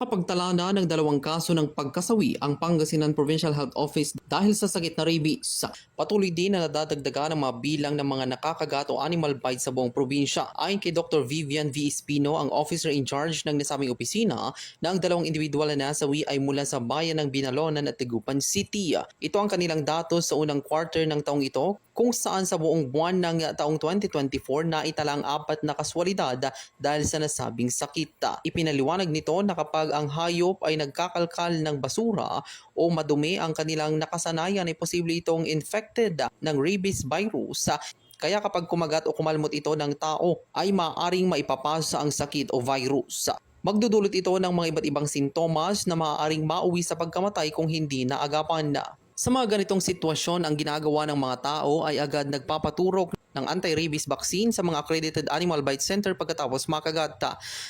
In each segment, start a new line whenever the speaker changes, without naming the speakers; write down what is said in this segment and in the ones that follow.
Kapagtala na ng dalawang kaso ng pagkasawi ang Pangasinan Provincial Health Office dahil sa sakit na rabies. Patuloy din na nadadagdagan ang mga bilang ng mga nakakagat o animal bite sa buong probinsya. Ayon kay Dr. Vivian V. Espino, ang officer in charge ng nasabing opisina, na ang dalawang individual na nasawi ay mula sa bayan ng Binalonan at Tegupan City. Ito ang kanilang datos sa unang quarter ng taong ito kung saan sa buong buwan ng taong 2024 na italang apat na kaswalidad dahil sa nasabing sakit. Ipinaliwanag nito na kapag ang hayop ay nagkakalkal ng basura o madumi ang kanilang nakasanayan ay posible itong infected ng rabies virus. Kaya kapag kumagat o kumalmot ito ng tao ay maaaring maipapasa ang sakit o virus. Magdudulot ito ng mga iba't ibang sintomas na maaaring mauwi sa pagkamatay kung hindi naagapan. Sa mga ganitong sitwasyon, ang ginagawa ng mga tao ay agad nagpapaturok ng anti-rabies vaccine sa mga accredited animal bite center pagkatapos makagat.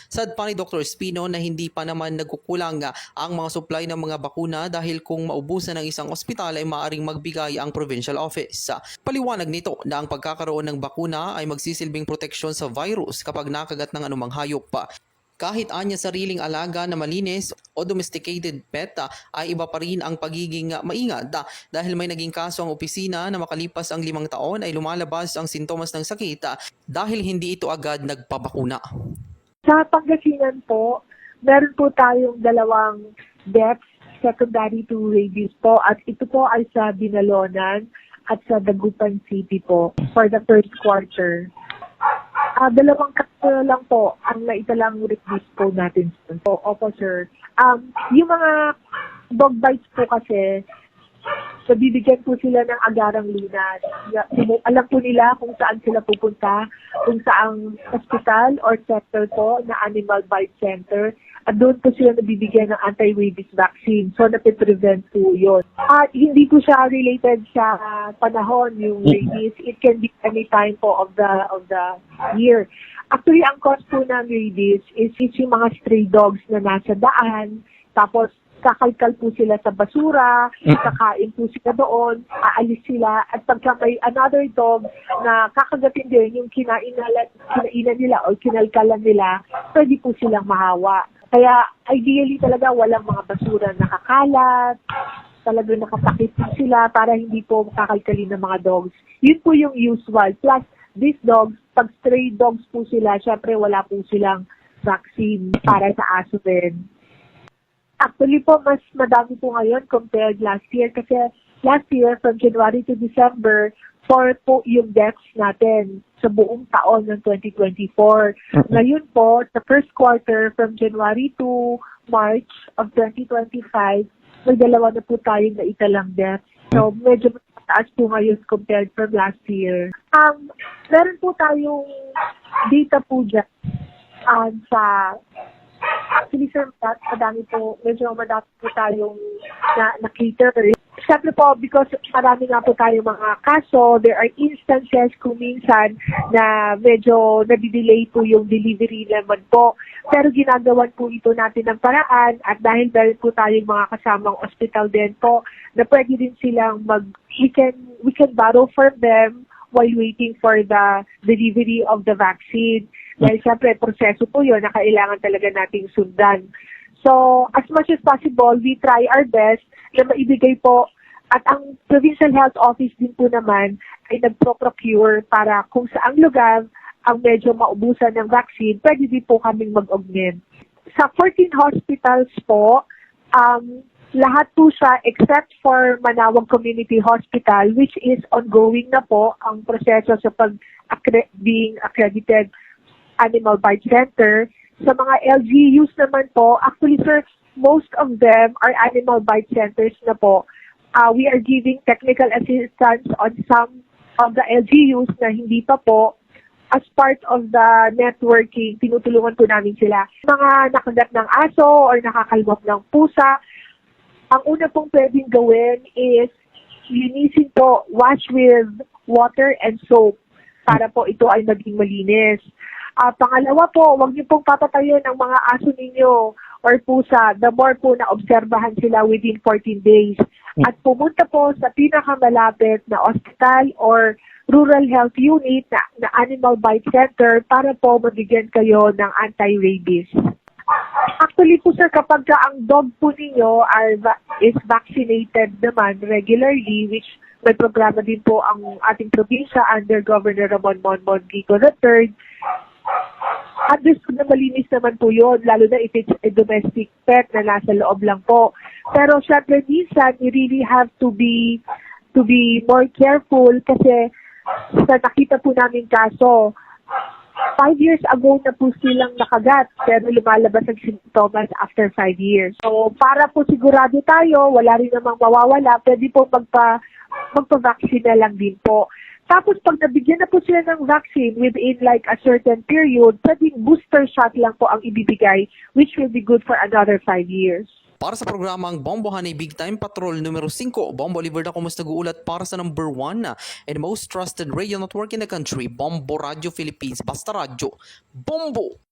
Sad pa ni Dr. Espino na hindi pa naman nagkukulang ang mga supply ng mga bakuna dahil kung maubusan ng isang ospital ay maaring magbigay ang provincial office. Paliwanag nito na ang pagkakaroon ng bakuna ay magsisilbing proteksyon sa virus kapag nakagat ng anumang hayop kahit anya sariling alaga na malinis o domesticated pet ah, ay iba pa rin ang pagiging maingat ah, dahil may naging kaso ang opisina na makalipas ang limang taon ay lumalabas ang sintomas ng sakit ah, dahil hindi ito agad nagpabakuna.
Sa Pangasinan po, meron po tayong dalawang deaths secondary to rabies po at ito po ay sa Binalonan at sa Dagupan City po for the first quarter. Ah, dalawang kaso lang po ang naitalang release po natin. Po, opo, sir. Um, yung mga dog bites po kasi, so bibigyan po sila ng agarang sumu- Alam po nila kung saan sila pupunta, kung saang hospital or center po na animal bite center. At doon po sila nabibigyan ng anti-rabies vaccine. So, napiprevent po yun. At hindi po siya related sa panahon, yung rabies. It can be any time po of the of the year. Actually, ang cause po ng rabies is, is yung mga stray dogs na nasa daan. Tapos, kakalkal po sila sa basura, kakain po sila doon, aalis sila, at pagka may another dog na kakagatin din yung kinainalan, kinainan nila o kinalkalan nila, pwede po silang mahawa. Kaya ideally talaga walang mga basura na nakakalat, talagang nakapakit po sila para hindi po kakalkalin ng mga dogs. Yun po yung usual. Plus, these dogs, pag stray dogs po sila, syempre wala po silang vaccine para sa aso din. Actually po, mas madami po ngayon compared last year kasi last year from January to December, four po yung deaths natin sa buong taon ng 2024. Ngayon po, sa first quarter from January to March of 2025, may dalawa na po tayong naitalang deaths. So, medyo mataas po ngayon compared from last year. Um, meron po tayong data po dyan um, sa Actually, sir, madami po, medyo madami po tayong na, na-cater. Siyempre po, because marami nga po tayong mga kaso, there are instances kung minsan na medyo nadidelay po yung delivery naman po. Pero ginagawan po ito natin ng paraan at dahil meron po tayong mga kasamang hospital din po, na pwede din silang mag, we can, we can borrow from them while waiting for the delivery of the vaccine. Dahil syempre, proseso po yun na kailangan talaga nating sundan. So, as much as possible, we try our best na maibigay po at ang Provincial Health Office din po naman ay nagpro-procure para kung saang lugar ang medyo maubusan ng vaccine, pwede din po kaming mag-augment. Sa 14 hospitals po, um, lahat po siya except for Manawag Community Hospital which is ongoing na po ang proseso sa pag being accredited animal bite center. Sa mga LGUs naman po, actually sir, most of them are animal bite centers na po. Uh, we are giving technical assistance on some of the LGUs na hindi pa po as part of the networking, tinutulungan po namin sila. Mga nakagat ng aso or nakakalmot ng pusa, ang una pong pwedeng gawin is linisin po, wash with water and soap para po ito ay maging malinis. Ah, pangalawa po, huwag niyo pong papatayin ang mga aso ninyo or pusa. The more po na obserbahan sila within 14 days. At pumunta po sa pinakamalapit na hospital or rural health unit na, na animal bite center para po mabigyan kayo ng anti-rabies. Actually po sir, kapag ka ang dog po ninyo are is vaccinated naman regularly, which may programa din po ang ating probinsya under Governor Ramon Monmon Gico III, understood na malinis naman po yun, lalo na if it's a domestic pet na nasa loob lang po. Pero syempre minsan, you really have to be to be more careful kasi sa nakita po namin kaso, five years ago na po silang nakagat pero lumalabas ang symptoms after five years. So, para po sigurado tayo, wala rin namang mawawala, pwede po magpa, magpa-vaccine na lang din po. Tapos pag nabigyan na po sila ng vaccine within like a certain period, pwedeng booster shot lang po ang ibibigay which will be good for another five years.
Para sa programang Bombohan ay Big Time Patrol numero 5, Bombo Oliver na kumusta guulat para sa number 1 and most trusted radio network in the country, Bombo Radio Philippines, Basta Radio, Bombo!